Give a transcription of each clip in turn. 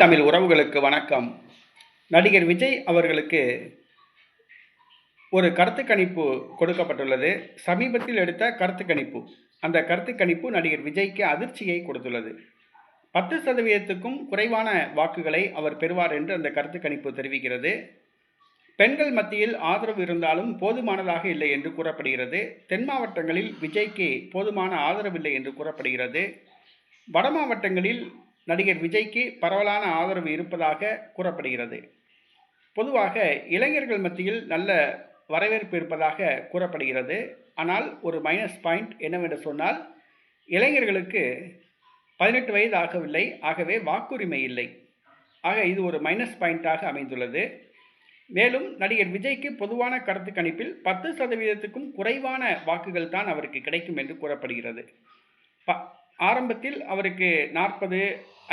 தமிழ் உறவுகளுக்கு வணக்கம். நடிகர் விஜய் அவர்களுக்கு ஒரு கருத்து கணிப்பு கொடுக்கப்பட்டுள்ளது. சமீபத்தில் எடுத்த கருத்து கணிப்பு. அந்த கருத்து கணிப்பு நடிகர் விஜய்க்கு அதிர்ச்சியை கொடுத்துள்ளது. பத்து சதவீதத்துக்கும் குறைவான வாக்குகளை அவர் பெறுவார் என்று அந்த கருத்து கணிப்பு தெரிவிக்கிறது. பெண்கள் மத்தியில் ஆதரவு இருந்தாலும் போதுமானதாக இல்லை என்று கூறப்படுகிறது. தென் மாவட்டங்களில் விஜய்க்கு போதுமான ஆதரவு இல்லை என்று கூறப்படுகிறது. வட மாவட்டங்களில் நடிகர் விஜய்க்கு பரவலான ஆதரவு இருப்பதாக கூறப்படுகிறது. பொதுவாக இளைஞர்கள் மத்தியில் நல்ல வரவேற்பு இருப்பதாக கூறப்படுகிறது. ஆனால் ஒரு மைனஸ் பாயிண்ட் என்னவென்று சொன்னால் இளைஞர்களுக்கு பதினெட்டு வயது ஆகவில்லை. ஆகவே வாக்குரிமை இல்லை. ஆக இது ஒரு மைனஸ் பாயிண்டாக அமைந்துள்ளது. மேலும் நடிகர் விஜய்க்கு பொதுவான கருத்து கணிப்பில் பத்து சதவீதத்துக்கும் குறைவான வாக்குகள் தான் அவருக்கு கிடைக்கும் என்று கூறப்படுகிறது. ப ஆரம்பத்தில் அவருக்கு நாற்பது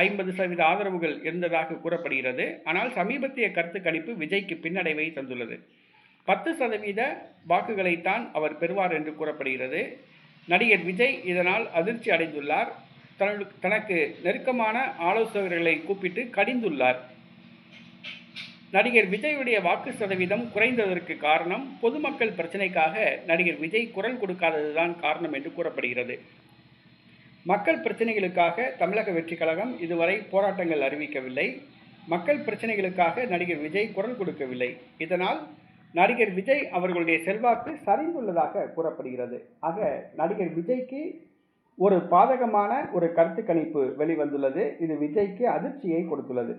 ஐம்பது சதவீத ஆதரவுகள் இருந்ததாக கூறப்படுகிறது. ஆனால் சமீபத்திய கருத்து கணிப்பு விஜய்க்கு பின்னடைவை தந்துள்ளது. பத்து சதவீத வாக்குகளைத்தான் அவர் பெறுவார் என்று கூறப்படுகிறது. நடிகர் விஜய் இதனால் அதிர்ச்சி அடைந்துள்ளார். தனக்கு தனக்கு நெருக்கமான ஆலோசகர்களை கூப்பிட்டு கடிந்துள்ளார். நடிகர் விஜயுடைய வாக்கு சதவீதம் குறைந்ததற்கு காரணம் பொதுமக்கள் பிரச்சனைக்காக நடிகர் விஜய் குரல் கொடுக்காததுதான் காரணம் என்று கூறப்படுகிறது. மக்கள் பிரச்சனைகளுக்காக தமிழக வெற்றி கழகம் இதுவரை போராட்டங்கள் அறிவிக்கவில்லை. மக்கள் பிரச்சனைகளுக்காக நடிகர் விஜய் குரல் கொடுக்கவில்லை. இதனால் நடிகர் விஜய் அவர்களுடைய செல்வாக்கு சரிந்துள்ளதாக கூறப்படுகிறது. ஆக நடிகர் விஜய்க்கு ஒரு பாதகமான ஒரு கருத்து கணிப்பு வெளிவந்துள்ளது. இது விஜய்க்கு அதிர்ச்சியை கொடுத்துள்ளது.